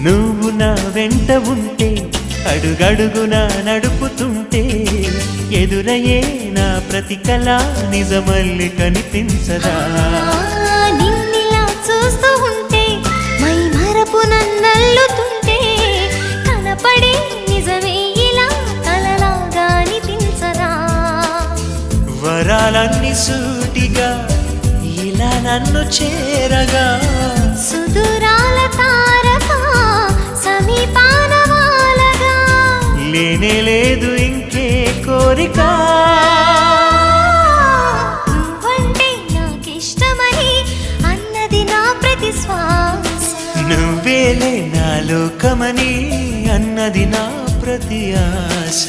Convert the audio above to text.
నువ్వు నా వెంట ఉంటే అడుగడుగునా నడుపుతుంటే ఎదురయ్యే నా ప్రతి కళ నిజమల్లి కనిపించదా? ఆ, నిన్నిలా చూస్తూ ఉంటే మై మరపు నన్నల్లుతుంటే కనపడే నిజమే ఇలా కలలాగా అనిపించరా వరాలన్నీ సూటిగా ఇలా నన్ను చేరగా లేనే లేదు ఇంకే కోరిక. నువ్వంటే నాకిష్టమని అన్నది నా ప్రతి శ్వాస నువ్వేలే నా లోకమని అన్నది నా ప్రతి ఆశ.